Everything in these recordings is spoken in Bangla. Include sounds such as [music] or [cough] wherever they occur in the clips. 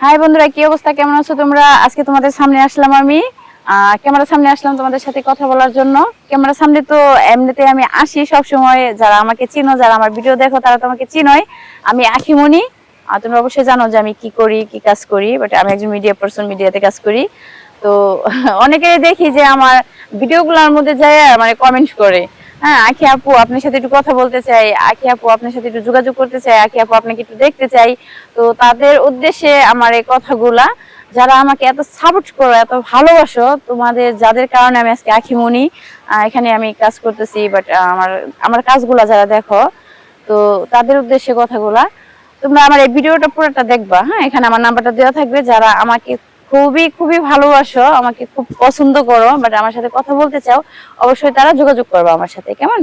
হাই বন্ধুরা, কি অবস্থা? কেমন আছো তোমরা? আজকে তোমাদের সামনে আসলাম আমি। ক্যামেরার সামনে আসলাম তোমাদের সাথে কথা বলার জন্য। ক্যামেরার সামনে তো এমনিতে আমি আসি সব সময় যারা আমাকে চিনো, যারা আমার ভিডিও দেখো, তারা তো আমাকে চিনোই। আমি আখিমনি আর তোমরা অবশ্যই জানো যে আমি কি করি, কি কাজ করি বাট আমি একজন মিডিয়া পার্সন মিডিয়াতে কাজ করি। তো [laughs] অনেকেই দেখি যে আমার ভিডিওগুলোর মধ্যে যায় মানে কমেন্ট করে। হ্যাঁ আখি আপু আপনার সাথে একটু কথা বলতে চাই। আখি আপু আপনার সাথে একটু যোগাযোগ করতে চাই। আখি আপু আপনাকে একটু দেখতে চাই। তো তাদের উদ্দেশ্যে আমার এই কথাগুলা যারা আমাকে এত সাপোর্ট করো এত ভালোবাসো তোমাদের যাদের কারণে আমি আজকে আখিমনি আহ, এখানে আমি কাজ করতেছি বাট আমার আমার কাজগুলা যারা দেখো তো তাদের উদ্দেশ্যে কথাগুলা তোমরা আমার এই ভিডিওটা পুরোটা দেখবা। হ্যাঁ এখানে আমার নাম্বারটা দেওয়া থাকবে। যারা আমাকে খুবই খুবই ভালোবাসো, আমাকে খুব পছন্দ করো বাট আমার সাথে কথা বলতে চাও, অবশ্যই তারা যোগাযোগ করবে আমার সাথে, কেমন?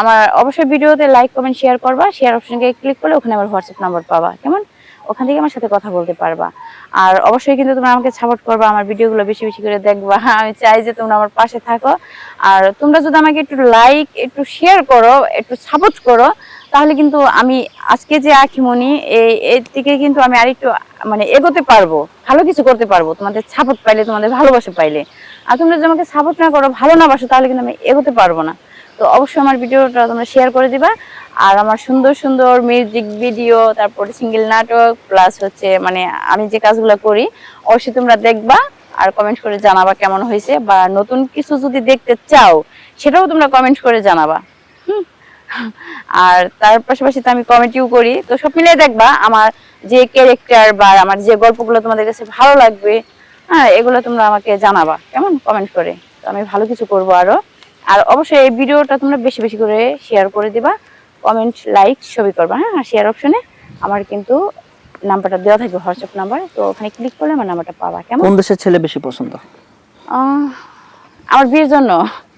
আমার অবশ্যই ভিডিওতে লাইক কমেন্ট শেয়ার করবা শেয়ার অপশনকে ক্লিক করলে ওখানে আমার হোয়াটসঅ্যাপ নাম্বার পাবা, কেমন? ওখান থেকে আমার সাথে কথা বলতে পারবা। আর অবশ্যই কিন্তু তোমরা আমাকে সাপোর্ট করবা, আমার ভিডিওগুলো বেশি বেশি করে দেখবা, [laughs] আমি চাই যে তোমরা আমার পাশে থাকো। আর তোমরা যদি আমাকে একটু লাইক একটু শেয়ার করো, একটু সাপোর্ট করো তাহলে কিন্তু আমি আজকে যে আখিমনি এই, এর দিকে কিন্তু আমি আরেকটু মানে এগোতে পারব, ভালো কিছু করতে পারব, তোমাদের সাপোর্ট পাইলে, তোমাদের ভালোবাসা পাইলে। আর তোমরা যদি আমাকে সাপোর্ট না করো, ভালো না বাসো, তাহলে কিন্তু আমি এগোতে পারব না। তো অবশ্যই আমার ভিডিওটা তোমরা শেয়ার করে দিবা। আর আমার সুন্দর সুন্দর মিউজিক ভিডিও তারপরে সিঙ্গেল নাটক প্লাস হচ্ছে মানে আমি যে কাজগুলো করি, অবশ্যই তোমরা দেখবা আর কমেন্ট করে জানাবা কেমন হয়েছে। বা নতুন কিছু যদি দেখতে চাও, সেটাও তোমরা কমেন্ট করে জানাবা। আর তার পাশাপাশি তো আমি কমেডিও করি। তো সব মিলিয়ে দেখবা আমার যে ক্যারেক্টার বা আমার যে গল্পগুলো তোমাদের কাছে ভালো লাগবে হ্যাঁ এগুলো তোমরা আমাকে জানাবা কেমন? কমেন্ট করে। তো আমি ভালো কিছু করব আরও। আর অবশ্যই এই ভিডিওটা তোমরা বেশি বেশি করে শেয়ার করে দিবা। কমেন্ট লাইক সবই করবা হ্যাঁ আর শেয়ার অপশনে আমার কিন্তু নাম্বারটা দেওয়া থাকবে হোয়াটসঅ্যাপ নাম্বার। তো ওখানে ক্লিক করলে আমার নাম্বারটা পাবা কেমন? কোন দেশের ছেলে বেশি পছন্দ? আমার বিয়ের জন্য।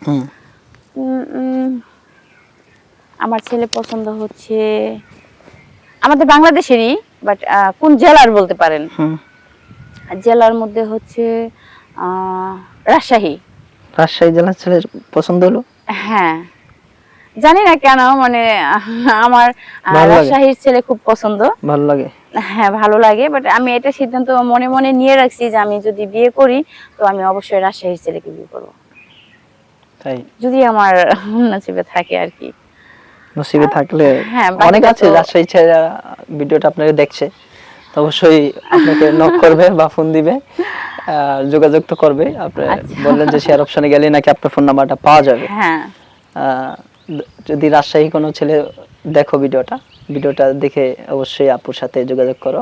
হুম। আমার ছেলে পছন্দ হচ্ছে আমাদের বাংলাদেশেরই বাট কোন জেলার বলতে পারেন? জেলার মধ্যে হচ্ছে রাজশাহী। রাজশাহী জেলার ছেলে পছন্দ হলো? হ্যাঁ। জানি না কেন মানে আমার। রাজশাহীর ছেলে খুব পছন্দ। ভালো লাগে? হ্যাঁ ভালো লাগে বাট আমি এটা সিদ্ধান্ত মনে মনে নিয়ে রাখছি যে আমি যদি বিয়ে করি তো আমি অবশ্যই রাজশাহীর ছেলেকে বিয়ে করব। তাই? যদি আমার নসিবে থাকে আর কি। নসিবে থাকলে হ্যাঁ, অনেক আছে রাজশাহী ছেলেরা ভিডিওটা আপনাকে দেখছে। অবশ্যই আপনাকে নক করবে বা ফোন দিবে যোগাযোগ তো করবে। আপনি আচ্ছা। বললেন যে শেয়ার অপশনে গেলে নাকি আপনার ফোন নাম্বারটা পাওয়া যাবে। হ্যাঁ। যদি রাজশাহী কোনো ছেলে দেখো ভিডিওটা ভিডিওটা দেখে অবশ্যই আপুর সাথে যোগাযোগ করো।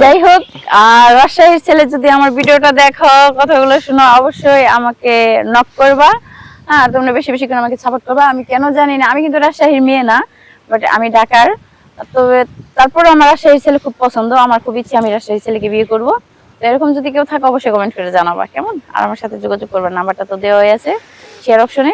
যাই হোক আর রাজশাহীর ছেলে যদি আমার ভিডিওটা দেখো কথাগুলো শুনো অবশ্যই আমাকে নক করবা। হ্যাঁ তোমরা বেশি বেশি করে আমাকে সাপোর্ট করবা। আমি কেন জানি না, আমি কিন্তু রাজশাহীর মেয়ে না বাট আমি ঢাকার। তবে তারপরে আমার রাজশাহীর ছেলে খুব পছন্দ, আমার খুব ইচ্ছে, আমি রাজশাহীর ছেলেকে বিয়ে করব। তো এরকম যদি কেউ থাকে, অবশ্যই কমেন্ট করে জানাবা, কেমন? আর আমার সাথে যোগাযোগ করবার নাম্বারটা তো দেওয়াই আছে শেয়ার অপশনে